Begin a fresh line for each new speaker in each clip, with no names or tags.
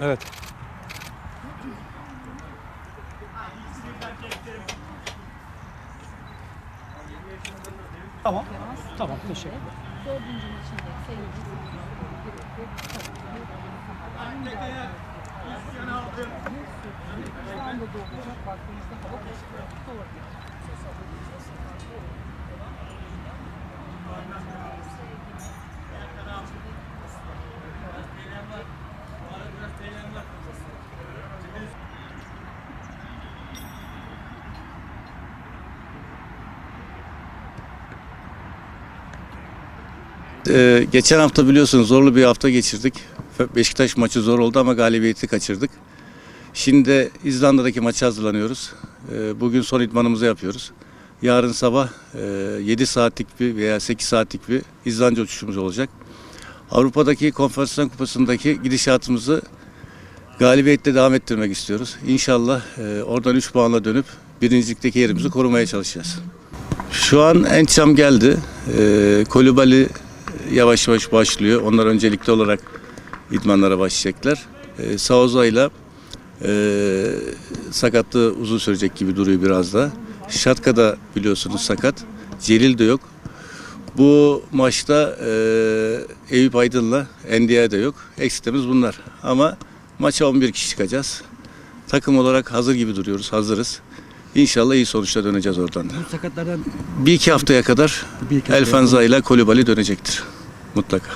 Evet.
Tamam. Tamam teşekkür ederim.
Dördüncü maçında seyircisi İstanbul'da olacak baktığımızda hava
Ee, geçen hafta biliyorsunuz zorlu bir hafta geçirdik. Beşiktaş maçı zor oldu ama galibiyeti kaçırdık. Şimdi de İzlanda'daki maça hazırlanıyoruz. Ee, bugün son idmanımızı yapıyoruz. Yarın sabah e, 7 saatlik bir veya 8 saatlik bir İzlanda uçuşumuz olacak. Avrupa'daki Konfederasyon Kupası'ndaki gidişatımızı galibiyetle devam ettirmek istiyoruz. İnşallah e, oradan 3 puanla dönüp birincilikteki yerimizi korumaya çalışacağız. Şu an Ençam geldi. E, Kolibali yavaş yavaş başlıyor. Onlar öncelikli olarak idmanlara başlayacaklar. E, Sauza ile sakatlığı uzun sürecek gibi duruyor biraz da. Şatka da biliyorsunuz sakat. Celil de yok. Bu maçta e, Eyüp Aydın'la Endiye de yok. Eksiklerimiz bunlar. Ama maça 11 kişi çıkacağız. Takım olarak hazır gibi duruyoruz. Hazırız. İnşallah iyi sonuçla döneceğiz oradan da.
Bu sakatlardan
Bir iki haftaya kadar Elfanza ile Kolibali dönecektir. Mutlaka.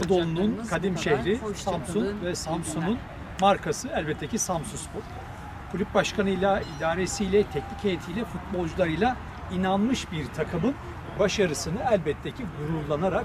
Anadolu'nun kadim şehri Samsun ve Samsun'un markası elbette ki Samsun Spor. Kulüp başkanıyla, idaresiyle, teknik heyetiyle, futbolcularıyla inanmış bir takımın başarısını elbette ki gururlanarak